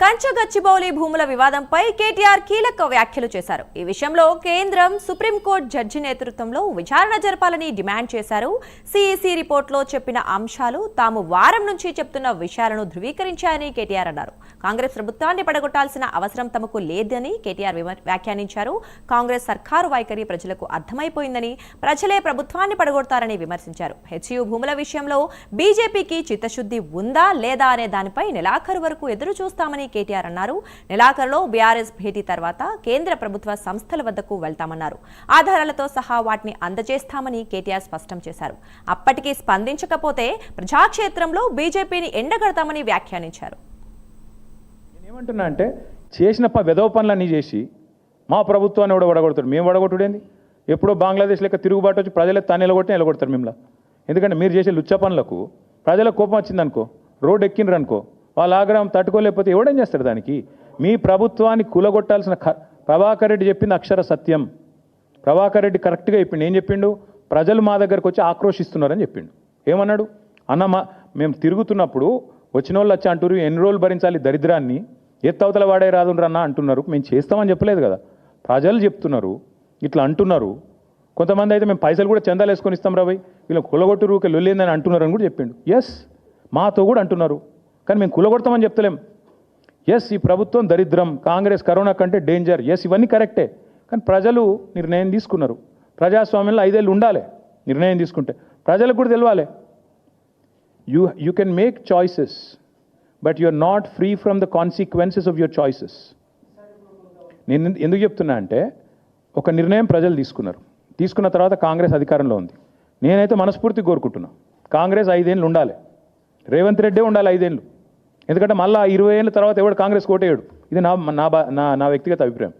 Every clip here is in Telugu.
కంచగచ్చిబౌలి భూముల వివాదంపై కేటీఆర్ కీలక వ్యాఖ్యలు చేశారు. ఈ విషయంలో కేంద్రం సుప్రీంకోర్టు జడ్జి నేతృత్వంలో విచారణ జరపాలని డిమాండ్ చేశారు. సిఈసి రిపోర్టులో చెప్పిన అంశాలు తాము వారం నుంచి చెప్తున్న విషయాలను ధృవీకరించాయని కేటీఆర్ అన్నారు. కాంగ్రెస్ ప్రభుత్వాన్ని పడగొట్టాల్సిన అవసరం తమకు లేదని కేటీఆర్ వ్యాఖ్యానించారు. కాంగ్రెస్ సర్కారు వైఖరి ప్రజలకు అర్థమైపోయిందని ప్రజలే ప్రభుత్వాన్ని పడగొడతారని విమర్శించారు. హెచ్యు భూముల విషయంలో బీజేపీకి చిత్తశుద్ధి ఉందా లేదా అనే దానిపై నెలాఖరు వరకు ఎదురు చూస్తామని కేటీఆర్ అన్నారు. నెలాఖరులో బీఆర్ఎస్ భేటీ తర్వాత కేంద్ర ప్రభుత్వ సంస్థల వద్దకు వెళ్తామన్నారు. ఆధారాలతో సహా వాటిని అందజేస్తామని కేటీఆర్ స్పష్టం చేశారు. అప్పటికీ స్పందించకపోతే ప్రజాక్షేత్రంలో బీజేపీని ఎండగడతామని వ్యాఖ్యానించారు. అంటే చేసిన వెదవ పనులన్నీ చేసి మా ప్రభుత్వాన్ని కూడా వడగొడతాడు. మేము వడగొట్టుడేంది ఎప్పుడో బంగ్లాదేశ్ లెక్క తిరుగుబాటు వచ్చి ప్రజలకు తాను నిలగొట్టి నిలగొడతారు మిమ్మల్ని. ఎందుకంటే మీరు చేసే లుచ్చ పనులకు ప్రజలకు కోపం వచ్చిందనుకో రోడ్ ఎక్కినరు అనుకో వాళ్ళ ఆగ్రహం తట్టుకోలేకపోతే ఎవడేం చేస్తాడు దానికి? మీ ప్రభుత్వాన్ని కూలగొట్టాల్సిన ప్రభాకర్ రెడ్డి చెప్పింది అక్షర సత్యం. ప్రభాకర్ రెడ్డి కరెక్ట్గా చెప్పిండు. ఏం చెప్పిండు? ప్రజలు మా దగ్గరకు వచ్చి ఆక్రోషిస్తున్నారని చెప్పిండు. ఏమన్నాడు? అన్న మా మేము తిరుగుతున్నప్పుడు వచ్చిన వాళ్ళు వచ్చి అంటారు ఎన్ని రోజులు భరించాలి దరిద్రాన్ని? ఎత్తవతల వాడే రాదు అన్న అంటున్నారు. మేము చేస్తామని చెప్పలేదు కదా. ప్రజలు చెప్తున్నారు ఇట్లా అంటున్నారు. కొంతమంది అయితే మేము పైసలు కూడా చందాలు వేసుకొని ఇస్తాం రాబోయ్ వీళ్ళు కులగొట్టు రూకే లొల్లిందని అంటున్నారు అని కూడా చెప్పిండు. ఎస్ మాతో కూడా అంటున్నారు. కానీ మేము కులగొడతామని చెప్తలేం. ఎస్ ఈ ప్రభుత్వం దరిద్రం కాంగ్రెస్ కరోనా కంటే డేంజర్ ఎస్ ఇవన్నీ కరెక్టే. కానీ ప్రజలు నిర్ణయం తీసుకున్నారు. ప్రజాస్వామ్యంలో ఐదేళ్ళు ఉండాలి నిర్ణయం తీసుకుంటే. ప్రజలకు కూడా తెలవాలి. You you can make choices but you are not free from the consequences of your choices నేను ఎందుకు చెప్తున్నా అంటే ఒక నిర్ణయం ప్రజలు తీసుకున్నారు. తీసుకున్న తర్వాత కాంగ్రెస్ అధికారంలో ఉంది. నేనైతే మనస్ఫూర్తి కోరుకుంటున్నా. కాంగ్రెస్ ఐదేళ్ళు ఉండాలి. రేవంత్ రెడ్డే ఉండాలి ఐదేళ్ళు. ఎందుకంటే మళ్ళీ ఇరవై ఏళ్ళ తర్వాత ఎవడు కాంగ్రెస్ కోటేయడు. ఇది నా నా బా- నా నా వ్యక్తిగత అభిప్రాయం.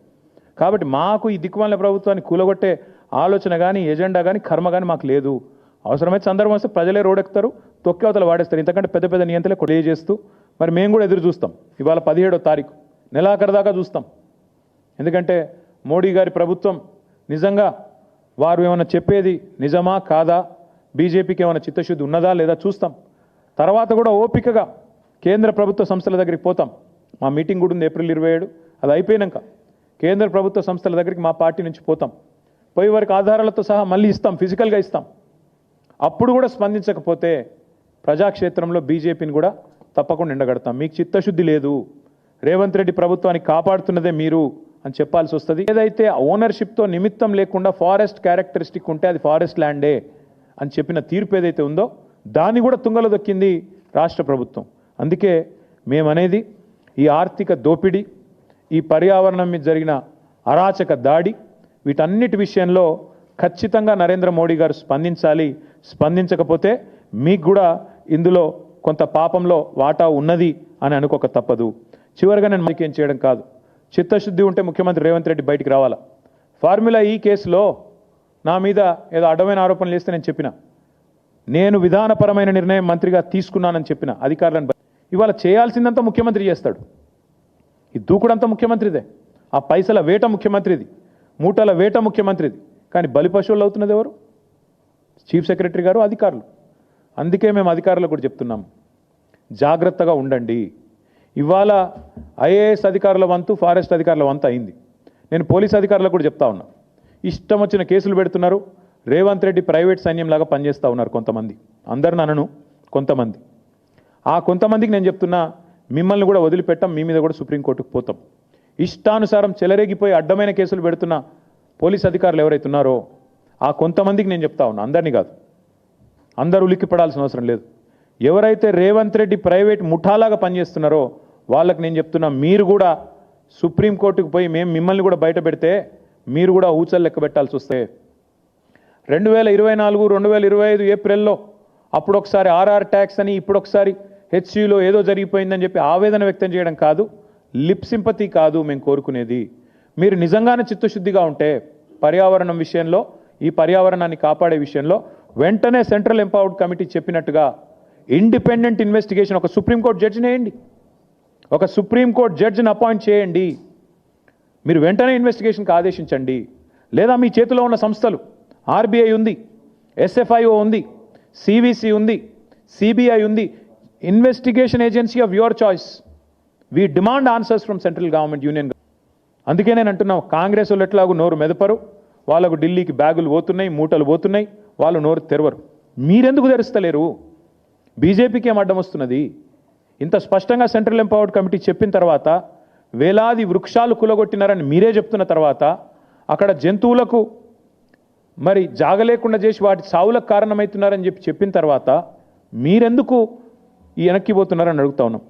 కాబట్టి మాకు ఈ దిక్కుమాల ప్రభుత్వాన్ని కూలగొట్టే ఆలోచన కానీ ఎజెండా కానీ కర్మ కానీ మాకు లేదు. అవసరమైతే సందర్భం వస్తే ప్రజలే రోడెక్కుతారు తొక్కి అవతల వాడేస్తారు. ఇంతకంటే పెద్ద పెద్ద నియంత్రణలు కొడే చేస్తూ మరి మేము కూడా ఎదురు చూస్తాం. ఇవాళ పదిహేడో తారీఖు నెలాఖరు దాకా చూస్తాం. ఎందుకంటే మోడీ గారి ప్రభుత్వం నిజంగా వారు ఏమైనా చెప్పేది నిజమా కాదా? బీజేపీకి ఏమైనా చిత్తశుద్ధి ఉన్నదా లేదా చూస్తాం. తర్వాత కూడా ఓపికగా కేంద్ర ప్రభుత్వ సంస్థల దగ్గరికి పోతాం. మా మీటింగ్ కూడా ఉంది ఏప్రిల్ ఇరవై ఏడు. అది అయిపోయినాక కేంద్ర ప్రభుత్వ సంస్థల దగ్గరికి మా పార్టీ నుంచి పోతాం. పోయి వారికి ఆధారాలతో సహా మళ్ళీ ఇస్తాం ఫిజికల్గా ఇస్తాం. అప్పుడు కూడా స్పందించకపోతే ప్రజాక్షేత్రంలో బీజేపీని కూడా తప్పకుండా ఎండగడతాం. మీకు చిత్తశుద్ధి లేదు. రేవంత్ రెడ్డి ప్రభుత్వాన్ని కాపాడుతున్నదే మీరు అని చెప్పాల్సి వస్తుంది. ఏదైతే ఓనర్షిప్తో నిమిత్తం లేకుండా ఫారెస్ట్ క్యారెక్టరిస్టిక్ ఉంటే అది ఫారెస్ట్ ల్యాండే అని చెప్పిన తీర్పు ఏదైతే ఉందో దాన్ని కూడా తుంగలో దొక్కింది రాష్ట్ర ప్రభుత్వం. అందుకే మేమనేది ఈ ఆర్థిక దోపిడీ ఈ పర్యావరణం మీద జరిగిన అరాచక దాడి వీటన్నిటి విషయంలో ఖచ్చితంగా నరేంద్ర మోడీ గారు స్పందించాలి. స్పందించకపోతే మీకు కూడా ఇందులో కొంత పాపంలో వాటా ఉన్నది అని అనుకోక తప్పదు. చివరిగా నేను మనకేం ఏం చేయడం కాదు. చిత్తశుద్ధి ఉంటే ముఖ్యమంత్రి రేవంత్ రెడ్డి బయటికి రావాలా? ఫార్ములా ఈ కేసులో నా మీద ఏదో అడ్డమైన ఆరోపణలు చేస్తే నేను చెప్పిన. నేను విధానపరమైన నిర్ణయం మంత్రిగా తీసుకున్నానని చెప్పిన. అధికారులను ఇవాళ చేయాల్సిందంతా ముఖ్యమంత్రి చేస్తాడు. ఈ దూకుడంతా ముఖ్యమంత్రిదే. ఆ పైసల వేట ముఖ్యమంత్రిది. మూటల వేట ముఖ్యమంత్రిది. కానీ బలి పశువులు అవుతున్నది ఎవరు? చీఫ్ సెక్రటరీ గారు అధికారులు. అందుకే మేము అధికారులకు కూడా చెప్తున్నాం. జాగ్రత్తగా ఉండండి. ఇవాళ ఐఏఎస్ అధికారుల వంతు ఫారెస్ట్ అధికారుల వంతు అయింది. నేను పోలీస్ అధికారులకు కూడా చెప్తా ఉన్నా. ఇష్టం వచ్చిన కేసులు పెడుతున్నారు. రేవంత్ రెడ్డి ప్రైవేట్ సైన్యంలాగా పనిచేస్తూ ఉన్నారు కొంతమంది. అందరిని అనను కొంతమంది. ఆ కొంతమందికి నేను చెప్తున్నా మిమ్మల్ని కూడా వదిలిపెట్టాం మీ మీద కూడా సుప్రీంకోర్టుకు పోతాం. ఇష్టానుసారం చెలరేగిపోయి అడ్డమైన కేసులు పెడుతున్న పోలీస్ అధికారులు ఎవరైతే ఉన్నారో ఆ కొంతమందికి నేను చెప్తా ఉన్నా అందరినీ కాదు. అందరూ ఉలిక్కిపడాల్సిన అవసరం లేదు. ఎవరైతే రేవంత్ రెడ్డి ప్రైవేట్ ముఠాలాగా పనిచేస్తున్నారో వాళ్ళకి నేను చెప్తున్నా మీరు కూడా సుప్రీంకోర్టుకు పోయి మేము మిమ్మల్ని కూడా బయట పెడితే మీరు కూడా ఊచలు లెక్క పెట్టాల్సి వస్తే. రెండు వేల ఇరవై నాలుగు రెండు వేల ఇరవై ఐదు ఏప్రిల్లో అప్పుడు ఒకసారి ఆర్ఆర్ ట్యాక్స్ అని ఇప్పుడు ఒకసారి హెచ్సిలో ఏదో జరిగిపోయిందని చెప్పి ఆవేదన వ్యక్తం చేయడం కాదు లిప్ సింపతి కాదు మేము కోరుకునేది. మీరు నిజంగానే చిత్తశుద్ధిగా ఉంటే పర్యావరణం విషయంలో ఈ పర్యావరణాన్ని కాపాడే విషయంలో వెంటనే సెంట్రల్ ఎంపవర్డ్ కమిటీ చెప్పినట్టుగా ఇండిపెండెంట్ ఇన్వెస్టిగేషన్ ఒక సుప్రీంకోర్టు జడ్జిని వేయండి. ఒక సుప్రీంకోర్టు జడ్జిని అపాయింట్ చేయండి. మీరు వెంటనే ఇన్వెస్టిగేషన్కి ఆదేశించండి. లేదా మీ చేతిలో ఉన్న సంస్థలు ఆర్బీఐ ఉంది ఎస్ఎఫ్ఐఓ ఉంది సివిసి ఉంది సిబిఐ ఉంది investigation agency of your choice we demand answers from central government union అందుకే నేను అంటున్నావు కాంగ్రెస్ వాళ్ళు ఎట్లాగూ నోరు మెదపరు. వాళ్ళకు ఢిల్లీకి బ్యాగులు పోతున్నాయి మూటలు పోతున్నాయి వాళ్ళు నోరు తెరవరు. మీరెందుకు తెరుస్తలేరు? బీజేపీకి ఏం అడ్డం వస్తున్నది? ఇంత స్పష్టంగా సెంట్రల్ ఎంపవర్డ్ కమిటీ చెప్పిన తర్వాత వేలాది వృక్షాలు కులగొట్టినారని మీరే చెప్తున్న తర్వాత అక్కడ జంతువులకు మరి జాగలేకుండా చేసి వాటి సావులకు కారణమవుతున్నారని చెప్పి చెప్పిన తర్వాత మీరెందుకు వెనక్కి పోతున్నారని అడుగుతా ఉన్నాం.